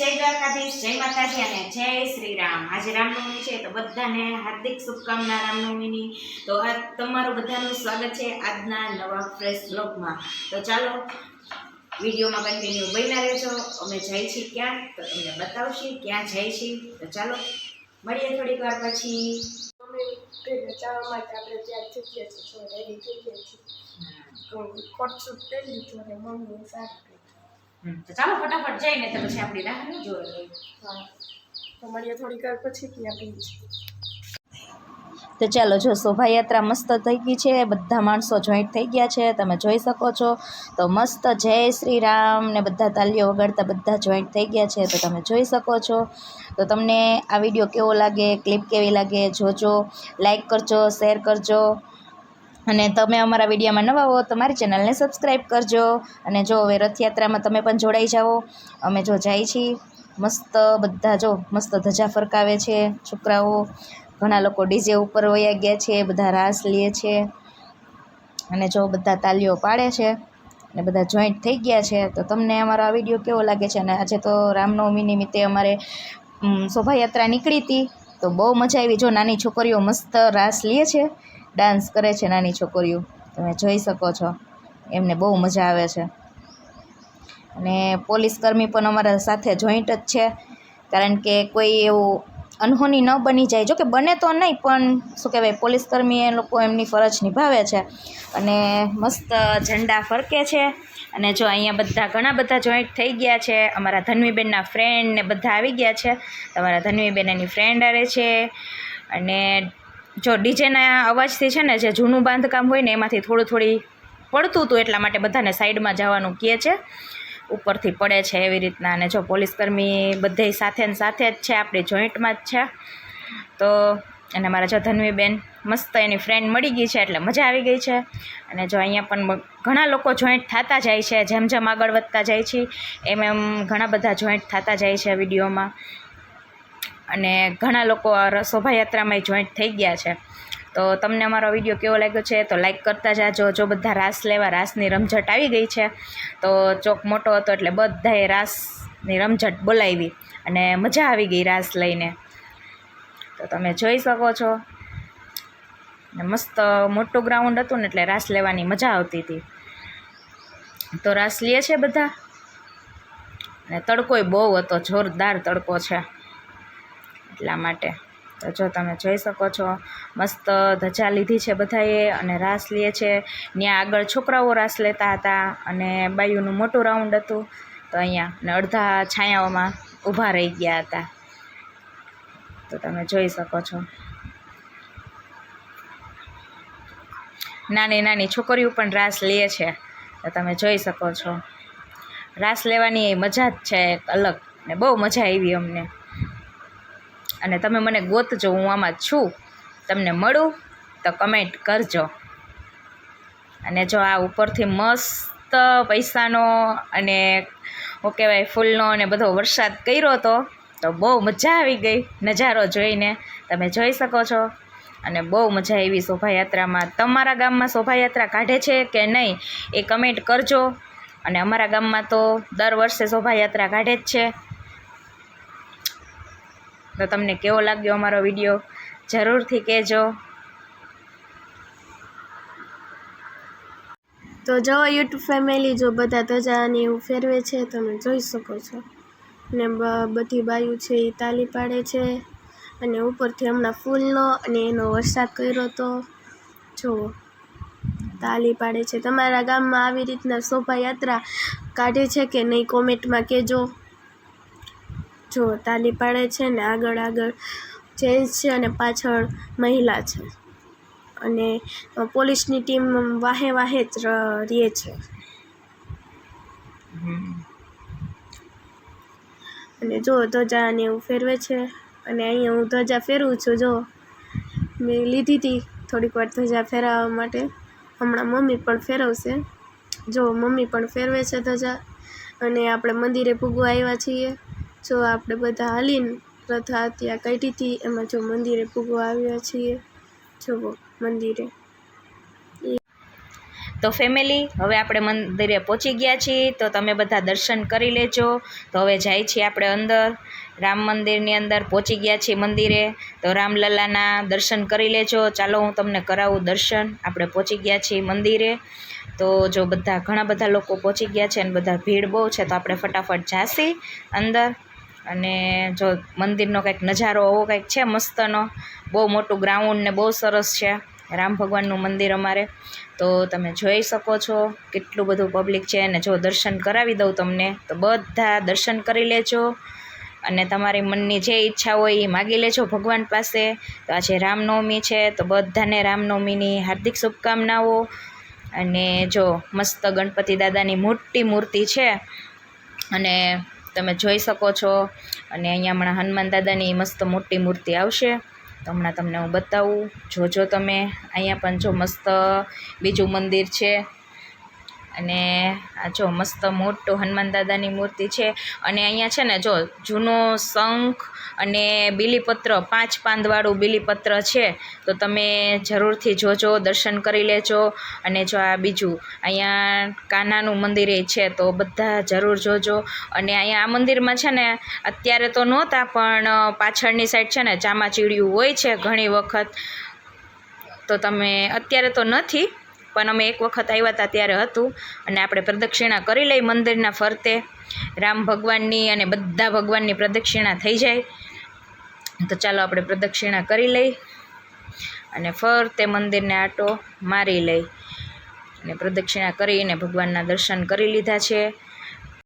જય દ્વારકાધીશ જય માતાજી અને જય શ્રી રામ આજે રામનવમી છે તો બધાને હાર્દિક શુભકામના રામનવમીની. તો આ તમારું બધાનું સ્વાગત છે આજના નવા ફ્રેશ બ્લોગમાં તો ચાલો વિડીયોમાં કન્ટિન્યુ બન્યા રહેજો. અમે જઈ છીએ ક્યાં? તો તમને બતાવશી ક્યાં જઈ છીએ તો ચાલો મળીએ થોડીક વાર પછી. મમ્મી ઘરે માટે આપણે ત્યાં થઈ ગયા છીએ રેડી થઈ ગયા છીએ. કોટ સૂટ પહેરી લીધું અને પહેરી હમ, તો ચાલો ફટાફટ જઈને તો પછી આપણી રાહ ન જોઈ તો મળીએ થોડીક વાર પછી ત્યાં પી તો ચાલો જો શોભાયાત્રા મસ્ત થઈ ગઈ છે. બધા માણસો જોઈન્ટ થઈ ગયા છે. તમે જોઈ શકો છો. તો મસ્ત જય શ્રી રામ ને બધા તાલીઓ વગાડતા બધા જોઈન્ટ થઈ ગયા છે. તો તમે જોઈ શકો છો. તો તમને આ વીડિયો કેવો લાગે ક્લિપ કેવી લાગે જોજો. લાઈક કરજો શેર કરજો. અને તમે અમારા વિડીયોમાં નવા હો તો મારી ચેનલને સબસ્ક્રાઈબ કરજો અને જો હવે રથયાત્રામાં તમે પણ જોડાઈ જાઓ, અમે જો જાય છીએ, મસ્ત બધા જો મસ્ત ધજા ફરકાવે છે છોકરાઓ, ઘણા લોકો ડીજે ઉપર વયા ગયા છે, બધા રાસ લે છે અને જો બધા તાલીઓ પાડે છે અને બધા જોઈન્ટ થઈ ગયા છે, તો તમને અમારો આ વીડિયો કેવો લાગે છે? અને આજે તો રામનવમી નિમિત્તે અમારે શોભાયાત્રા નીકળી હતી, તો બહુ મજા આવી. જો નાની છોકરીઓ મસ્ત રાસ લે છે ડાન્સ કરે છે નાની છોકરીઓ. તમે જોઈ શકો છો. એમને બહુ મજા આવે છે. અને પોલીસ કર્મી પણ અમારા સાથે જોઈન્ટ જ છે. કારણ કે કોઈ એવું અનહોની ન બની જાય. જો કે બને તો નહીં, પણ શું કહેવાય, પોલીસ કર્મી એ લોકો એમની ફરજ નિભાવે છે. અને મસ્ત ઝંડા ફરકે છે. અને જો અહીંયા બધા ઘણા બધા જોઈન્ટ થઈ ગયા છે. અમારા ધન્વીબેનના ફ્રેન્ડ ને બધા આવી ગયા છે. તમારા ધન્વીબેન એની ફ્રેન્ડ આવે છે. અને જો ડીજેના અવાજથી છે ને જે જૂનું બાંધકામ હોય ને એમાંથી થોડું થોડી પડતું હતું એટલા માટે બધાને સાઈડમાં જવાનું કહે છે. ઉપરથી પડે છે એવી રીતના અને જો પોલીસકર્મી બધે સાથે ને સાથે જ છે, આપણી જોઈન્ટમાં જ છે. તો અને મારા જો ધન્વીબેન મસ્ત એની ફ્રેન્ડ મળી ગઈ છે એટલે મજા આવી ગઈ છે. અને જો અહીંયા પણ ઘણા લોકો જોઈન્ટ થતા જાય છે, જેમ જેમ આગળ વધતા જાય છે, એમ એમ ઘણા બધા જોઈન્ટ થતા જાય છે વિડીયોમાં. અને ઘણા લોકો આ ર- શોભાયાત્રામાં જોઈન્ટ થઈ ગયા છે. તો તમને અમારો વીડિયો કેવો લાગ્યો છે તો લાઈક કરતા જાજો. જો બધા રાસ લેવા રાસની રમઝટ આવી ગઈ છે, તો ચોક મોટો હતો એટલે બધાએ રાસની રમઝટ બોલાવી અને મજા આવી ગઈ રાસ લઈને. તો તમે જોઈ શકો છો. ને મસ્ત મોટું ગ્રાઉન્ડ હતું ને એટલે રાસ લેવાની મજા આવતી હતી. તો રાસ લે છે બધા? અને તડકોય બહુ હતો, જોરદાર તડકો છે. એટલા માટે. તો જો તમે જોઈ શકો છો, મસ્ત ધજા લીધી છે બધાએ અને રાસ લે છે. ત્યાં આગળ છોકરાઓ રાસ લેતા હતા અને બાયુનું મોટું રાઉન્ડ હતું. તો અહીંયા અને અડધા છાયાઓમાં ઊભા રહી ગયા હતા. તો તમે જોઈ શકો છો. નાની નાની છોકરીઓ પણ રાસ લે છે. તો તમે જોઈ શકો છો. રાસ લેવાની મજા જ છે અલગ ને બહુ મજા આવી અમને. અને તમે મને ગોતજો હું આમાં છું. તમને મળું તો કમેન્ટ કરજો. અને જો આ ઉપરથી મસ્ત પૈસાનો અને શું કહેવાય ફૂલનો અને બધો વરસાદ કર્યો તો તો બહુ મજા આવી ગઈ નજારો જોઈને. તમે જોઈ શકો છો. અને બહુ મજા આવી શોભાયાત્રામાં. તમારા ગામમાં શોભાયાત્રા કાઢે છે કે નહીં એ કમેન્ટ કરજો. અને અમારા ગામમાં તો દર વર્ષે શોભાયાત્રા કાઢે જ છે. તો તમને કેવો લાગ્યો અમારો વીડિયો? જરૂરથી કહેજો. તો જો, યુટ્યુબ ફેમિલી, જો બધા ધજાની એવું ફેરવે છે, તમે જોઈ શકો છો. ને બધી બાયું છે એ તાલી પાડે છે. અને ઉપરથી હમણાં ફૂલનો અને એનો વરસાદ કર્યો તો જુઓ તાલી પાડે છે. તમારા ગામમાં આવી રીતના શોભાયાત્રા કાઢે છે કે નહીં, કોમેન્ટમાં કહેજો. જો તાલી પાડે છે ને આગળ આગળ જેન્ટ્સ છે અને પાછળ મહિલા છે. અને પોલીસની ટીમ વાહે વાહે જ રહે છે. અને જો ધજા ને એવું ફેરવે છે અને અહીંયા હું ધજા ફેરવું છું, જો. મેં લીધી હતી થોડીક વાર ધજા ફેરવવા માટે. હમણાં મમ્મી પણ ફેરવશે. જો મમ્મી પણ ફેરવે છે ધજા. અને આપણે મંદિરે પૂગવા આવ્યા છીએ. જો આપણે બધા હાલીને પ્રથા ત્યાં કાઢી હતી, એમાં જો મંદિરે પૂગવા આવ્યા છીએ. જુઓ મંદિરે. તો ફેમિલી હવે આપણે મંદિરે પહોંચી ગયા છીએ, તો તમે બધા દર્શન કરી લેજો. તો હવે જાય છીએ આપણે અંદર. રામ મંદિરની અંદર પહોંચી ગયા છીએ મંદિરે. તો રામલલ્લાના દર્શન કરી લેજો. ચાલો હું તમને કરાવું દર્શન. આપણે પહોંચી ગયા છીએ મંદિરે. તો જો બધા ઘણા બધા લોકો પહોંચી ગયા છે અને બધા ભીડ બહુ છે, તો આપણે ફટાફટ જાસી અંદર. અને જો મંદિરનો કંઈક નજારો આવો કંઈક છે મસ્તનો, બહુ મોટું ગ્રાઉન્ડ ને બહુ સરસ છે, રામ ભગવાનનું મંદિર અમારે. તો તમે જોઈ શકો છો કેટલું બધું પબ્લિક છે અને જો દર્શન કરાવી દઉં તમને, તો બધા દર્શન કરી લેજો. અને તમારી મનની જે ઈચ્છા હોય એ માગી લેજો ભગવાન પાસે. તો આજે રામનવમી છે, તો બધાને રામનવમીની હાર્દિક શુભકામનાઓ. અને જો મસ્ત ગણપતિ દાદાની મોટી મૂર્તિ છે, અને તમે જોઈ શકો છો. અને અહીંયા હમણાં હનુમાન દાદાની મસ્ત મોટી મૂર્તિ આવશે. તો હમણાં તમને હું બતાવું. જોજો તમે. અહીંયા પણ જો મસ્ત બીજું મંદિર છે. અને આ જો મસ્ત મોટું હનુમાન દાદાની મૂર્તિ છે. અને અહીંયા છે ને જો જૂનો શંખ અને બીલીપત્ર, પાંચ પાંદવાળું બીલીપત્ર છે. તો તમે જરૂરથી જોજો, દર્શન કરી લેજો. અને જો આ બીજું, અહીંયા કાનાનું મંદિર છે તો બધા જરૂર જોજો. અને અહીંયા આ મંદિરમાં છે ને અત્યારે તો નહોતા, પણ પાછળની સાઈડ છે ને ચામાચીડિયું હોય છે ઘણી વખત. તો તમે, અત્યારે તો નથી પણ અમે એક વખત આવ્યા હતા ત્યારે હતું અને આપણે પ્રદક્ષિણા કરી લઈ મંદિરના ફરતે. રામ ભગવાનની અને બધા ભગવાનની પ્રદક્ષિણા થઈ જાય. તો ચાલો આપણે પ્રદક્ષિણા કરી લઈ અને ફરતે મંદિરને આટો મારી લઈ અને પ્રદક્ષિણા કરીને ભગવાનના દર્શન કરી લીધા છે.